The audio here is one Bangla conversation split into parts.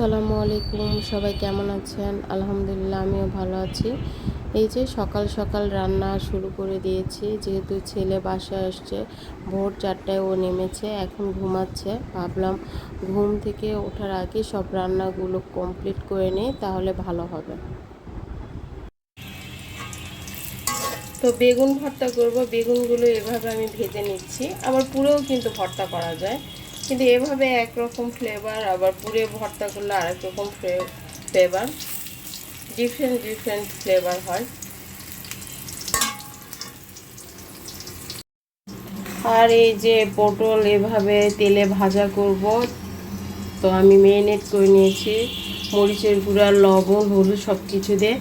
আসসালামু আলাইকুম, সবাই কেমন আছেন? আলহামদুলিল্লাহ, আমিও ভালো আছি। এই যে সকাল সকাল রান্না শুরু করে দিয়েছি, যেহেতু ছেলে বাসায় আসছে, ভোর চারটায় ও নেমেছে, এখন ঘুমাচ্ছে। ভাবলাম ঘুম থেকে ওঠার আগে সব রান্নাগুলো কমপ্লিট করে নিই, তাহলে ভালো হবে। তো বেগুন ভর্তা করব, বেগুনগুলো এভাবে আমি ভেজে নিচ্ছি। আবার পুরেও কিন্তু ভর্তা করা যায়। কিন্তু এভাবে একরকম ফ্লেভার আবার পুরে ভর্তা করলে আরেক রকম ফ্লেভার ডিফারেন্ট ডিফারেন্ট ফ্লেভার হয়। আর এই যে পটল এভাবে তেলে ভাজা করব, তো আমি মেরিনেট করে নিয়েছি। মরিচের গুঁড়া, লবণ, হলুদ সব কিছু দিয়ে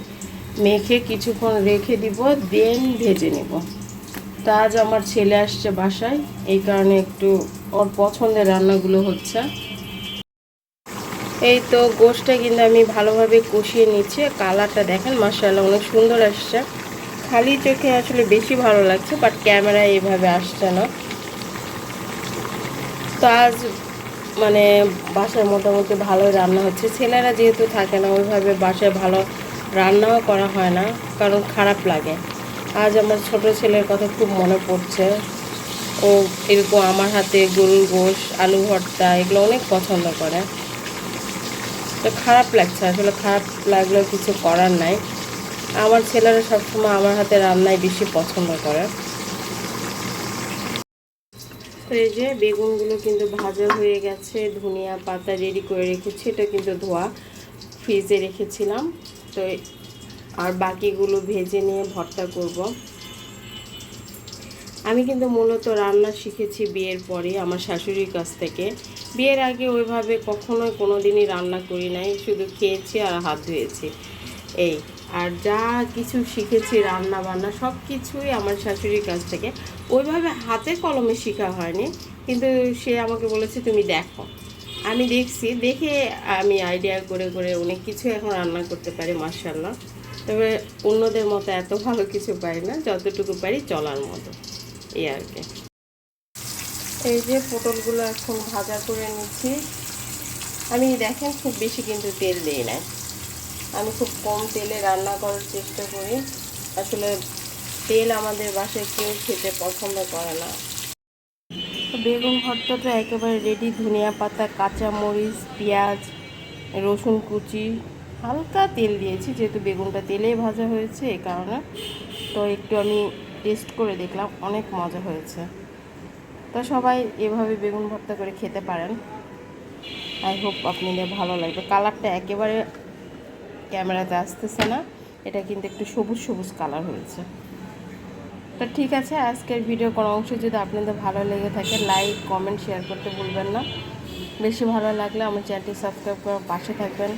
মেখে কিছুক্ষণ রেখে দিব দেন ভেজে নেব। তা আজ আমার ছেলে আসছে বাসায়। এই কারণে একটু ওর পছন্দের রান্নাগুলো হচ্ছে। এই তো গোশটা কিন্তু আমি ভালোভাবে কষিয়ে নিচ্ছি। কালারটা দেখেন মাসাল্লাহ অনেক সুন্দর আসছে। খালি চোখে আসলে বেশি ভালো লাগছে বাট ক্যামেরায় এভাবে আসছে না। তো আজ মানে বাসায় মোটামুটি ভালো রান্না হচ্ছে। ছেলেরা যেহেতু থাকে না, ওইভাবে বাসায় ভালো রান্নাও করা হয় না, কারণ খারাপ লাগে। আজ আমার ছোট ছেলের কথা খুব মনে পড়ছে। ও এরকম আমার হাতে গরুর গোশ, আলু ভর্তা, এগুলো অনেক পছন্দ করে। তো খারাপ লাগছে, আসলে খারাপ লাগলেও কিছু করার নাই। আমার ছেলেরা সবসময় আমার হাতে রান্নাই বেশি পছন্দ করে। এই যে বেগুনগুলো কিন্তু ভাজা হয়ে গেছে, ধনিয়া পাতা রেডি করে রেখেছি, এটা কিন্তু ধোয়া ফ্রিজে রেখেছিলাম। তো আর বাকিগুলো ভেজে নিয়ে ভর্তা করব। আমি কিন্তু মূলত রান্না শিখেছি বিয়ের পরে আমার শাশুড়ির কাছ থেকে। বিয়ের আগে ওইভাবে কখনোই কোনো দিনই রান্না করি নাই, শুধু খেয়েছি আর হাত ধুয়েছি। এই, আর যা কিছু শিখেছি রান্না বান্না সব কিছুই আমার শাশুড়ির কাছ থেকে। ওইভাবে হাতে কলমে শেখা হয়নি, কিন্তু সে আমাকে বলেছে, তুমি দেখো। আমি দেখছি, দেখে আমি আইডিয়া করে করে অনেক কিছু এখন রান্না করতে পারি মার্শাল্লাহ তবে অন্যদের মতো এত ভালো কিছু পারি না, যতটুকু পারি চলার মতো। এই আর কি। এই যে পটলগুলো এখন ভাজা করে নিচ্ছি। আমি দেখেন খুব বেশি কিন্তু তেল দিই না আমি খুব কম তেলে রান্না করার চেষ্টা করি। আসলে তেল আমাদের বাসায় কেউ খেতে পছন্দ করে না। বেগুন ভর্তাটা একেবারে রেডি ধনিয়া পাতা কাঁচা মরিচ পেঁয়াজ, রসুন কুচি হালকা তেল দিয়েছি, যেহেতু বেগুনটা তেলেই ভাজা হয়েছে এই কারণে। তো একটু আমি টেস্ট করে দেখলাম, অনেক মজা হয়েছে। তো সবাই এভাবে বেগুন ভর্তা করে খেতে পারেন। আই হোপ আপনাদের ভালো লাগবে। কালারটা একেবারে ক্যামেরাতে আসতেছে না, এটা কিন্তু একটু সবুজ সবুজ কালার হয়েছে। তো ঠিক আছে, আজকের ভিডিও কোনো অংশ যদি আপনাদের ভালো লেগে থাকে লাইক কমেন্ট শেয়ার করতে ভুলবেন না। বেশি ভালো লাগলে আমার চ্যানেলটি সাবস্ক্রাইব করার পাশে থাকবেন।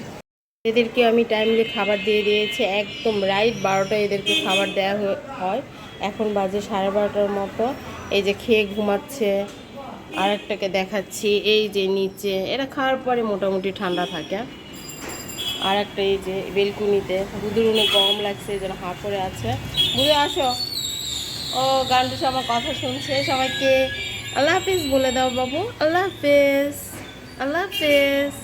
এদেরকে আমি টাইমলি খাবার দিয়ে দিয়েছি, একদম রাইট বারোটা এদেরকে খাবার দেওয়া হয় এখন বাজে সাড়ে বারোটার মতো। এই যে খেয়ে ঘুমাচ্ছে, আরেকটাকে দেখাচ্ছি, এই যে নিচে, এরা খাওয়ার পরে মোটামুটি ঠান্ডা থাকে। আর একটা এই যে বেলকুনিতে বুধুর অনেক গরম লাগছে, এই জন্য হাঁ করে আছে। বুঝে আসো। ও, গানটু আমার কথা শুনছে, সবাইকে আল্লাহ হাফিজ বলে দাও বাবু, আল্লাহ হাফিজ আল্লাহ হাফিজ।